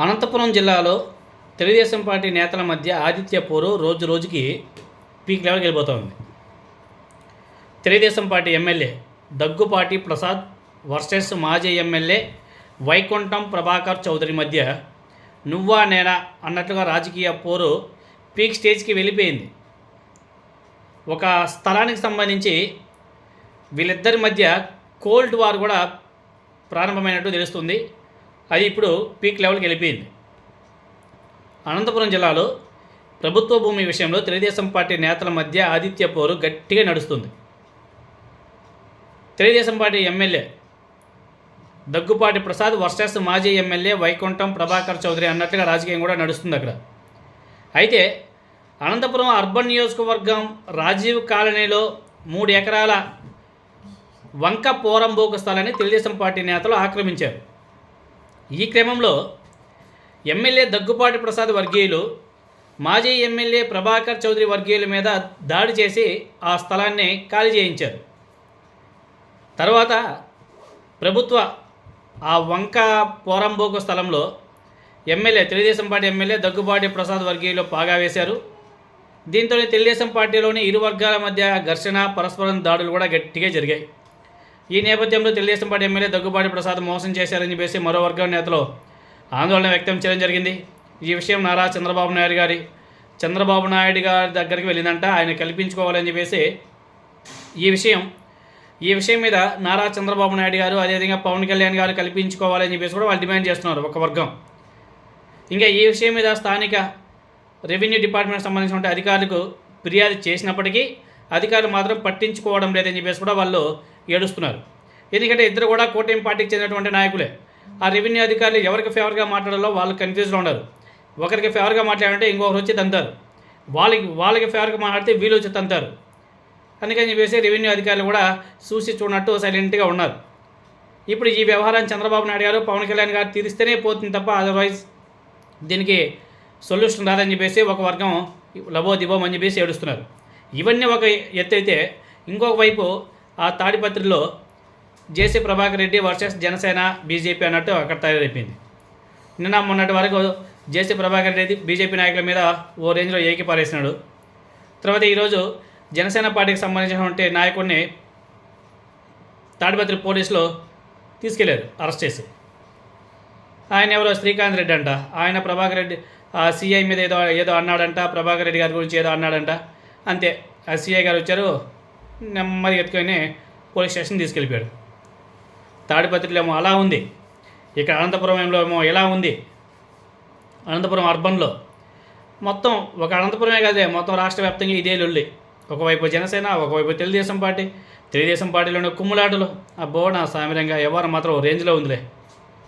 అనంతపురం జిల్లాలో తెలుగుదేశం పార్టీ నేతల మధ్య ఆదిత్య పోరు రోజు రోజుకి పీక్ లెవెల్కి వెళ్ళిపోతోంది. Telugu Desam party MLA Daggupati Prasad versus మాజీ ఎమ్మెల్యే వైకుంఠం ప్రభాకర్ చౌదరి మధ్య నువ్వా నేనా అన్నట్లుగా రాజకీయ పోరు పీక్ స్టేజ్కి వెళ్ళిపోయింది. ఒక స్థలానికి సంబంధించి వీళ్ళిద్దరి మధ్య కోల్డ్ వార్ కూడా ప్రారంభమైనట్టు తెలుస్తుంది. అది ఇప్పుడు పీక్ లెవెల్కి వెళ్ళిపోయింది. అనంతపురం జిల్లాలో ప్రభుత్వ భూమి విషయంలో తెలుగుదేశం పార్టీ నేతల మధ్య ఆదిత్య పోరు గట్టిగా నడుస్తుంది. Telugu Desam party MLA Daggupati Prasad versus మాజీ ఎమ్మెల్యే వైకుంఠం ప్రభాకర్ చౌదరి అన్నట్టుగా రాజకీయం కూడా నడుస్తుంది అక్కడ. అయితే అనంతపురం అర్బన్ నియోజకవర్గం రాజీవ్ కాలనీలో మూడు ఎకరాల వంక పోరంబోకు స్థలాన్ని తెలుగుదేశం పార్టీ నేతలు ఆక్రమించారు. ఈ క్రమంలో ఎమ్మెల్యే దగ్గుపాటి ప్రసాద్ వర్గీయులు మాజీ ఎమ్మెల్యే ప్రభాకర్ చౌదరి వర్గీయుల మీద దాడి చేసి ఆ స్థలాన్ని ఖాళీ చేయించారు. తర్వాత ప్రభుత్వ ఆ వంక పోరంబోకు స్థలంలో MLA Telugu Desam party MLA Daggubati Prasad వర్గీయులు పాగా వేశారు. దీంతో తెలుగుదేశం పార్టీలోని ఇరు వర్గాల మధ్య ఘర్షణ పరస్పరం దాడులు కూడా గట్టిగా జరిగాయి. ఈ నేపథ్యంలో తెలుగుదేశం పార్టీ ఎమ్మెల్యే దగ్గుబాటి ప్రసాద్ మోసం చేశారని చెప్పేసి మరో వర్గం నేతలు ఆందోళన వ్యక్తం చేయడం జరిగింది. ఈ విషయం నారా చంద్రబాబు నాయుడు గారి చంద్రబాబు నాయుడు గారి దగ్గరికి వెళ్ళిందంట. ఆయన కల్పించుకోవాలని చెప్పేసి ఈ విషయం ఈ విషయం మీద నారా చంద్రబాబు నాయుడు గారు అదేవిధంగా పవన్ కళ్యాణ్ గారు కల్పించుకోవాలని చెప్పేసి కూడా వాళ్ళు డిమాండ్ చేస్తున్నారు ఒక వర్గం. ఇంకా ఈ విషయం మీద స్థానిక రెవెన్యూ డిపార్ట్మెంట్ సంబంధించిన అధికారులకు ఫిర్యాదు చేసినప్పటికీ అధికారులు మాత్రం పట్టించుకోవడం లేదని చెప్పేసి కూడా వాళ్ళు ఏడుస్తున్నారు. ఎందుకంటే ఇద్దరు కూడా కూటమి పార్టీకి చెందినటువంటి నాయకులే. ఆ రెవెన్యూ అధికారులు ఎవరికి ఫేవర్గా మాట్లాడాలో వాళ్ళు కన్ఫ్యూజ్లో ఉండరు ఒకరికి ఫేవర్గా మాట్లాడంటే ఇంకొకరు వచ్చి తంతారు. వాళ్ళకి వాళ్ళకి ఫేవర్గా మాట్లాడితే వీళ్ళు వచ్చి తంతారు. అందుకని చెప్పేసి రెవెన్యూ అధికారులు కూడా చూసి చూడనట్టు సైలెంట్గా ఉన్నారు. ఇప్పుడు ఈ వ్యవహారాన్ని చంద్రబాబు నాయుడు గారు పవన్ కళ్యాణ్ గారు తీరిస్తేనే పోతుంది తప్ప అదర్వైజ్ దీనికి సొల్యూషన్ రాదని చెప్పేసి ఒక వర్గం లబో దిబోమని అని చెప్పేసి ఏడుస్తున్నారు. ఇవన్నీ ఒక ఎత్తు అయితే ఇంకొక వైపు ఆ తాడిపత్రిలో JC Prabhakar Reddy versus Janasena BJP అన్నట్టు అక్కడ తయారైపోయింది. నిన్న మొన్నటి వరకు జేసీ ప్రభాకర్ రెడ్డి బీజేపీ నాయకుల మీద ఓ రేంజ్లో ఏకి పారేసినాడు తర్వాత ఈరోజు జనసేన పార్టీకి సంబంధించినటువంటి నాయకుడిని తాడిపత్రి పోలీసులు తీసుకెళ్ళారు అరెస్ట్ చేసి. ఆయన ఎవరో? శ్రీకాంత్ రెడ్డి అంట. ఆయన ప్రభాకర్ రెడ్డి ఆ సిఐ మీద ఏదో ఏదో అన్నాడంట. ప్రభాకర్ రెడ్డి గారి గురించి ఏదో అన్నాడంట. అంతే. ఆ సిఐ గారు వచ్చారు నెమ్మది ఎత్తుకొని పోలీస్ స్టేషన్ తీసుకెళ్ళిపోయాడు. తాడిపత్రిలో ఏమో అలా ఉంది. ఇక్కడ అనంతపురంలో ఏమో ఎలా ఉంది. అనంతపురం అర్బన్లో. మొత్తం ఒక అనంతపురమే కాదే మొత్తం రాష్ట్ర వ్యాప్తంగా ఇదే లొల్లి. ఒకవైపు జనసేన ఒకవైపు తెలుగుదేశం పార్టీ. తెలుగుదేశం పార్టీలోని కుమ్ములాటలు. అబ్బో నా సామిరంగా ఎవరు మాత్రం రేంజ్లో ఉందిలే.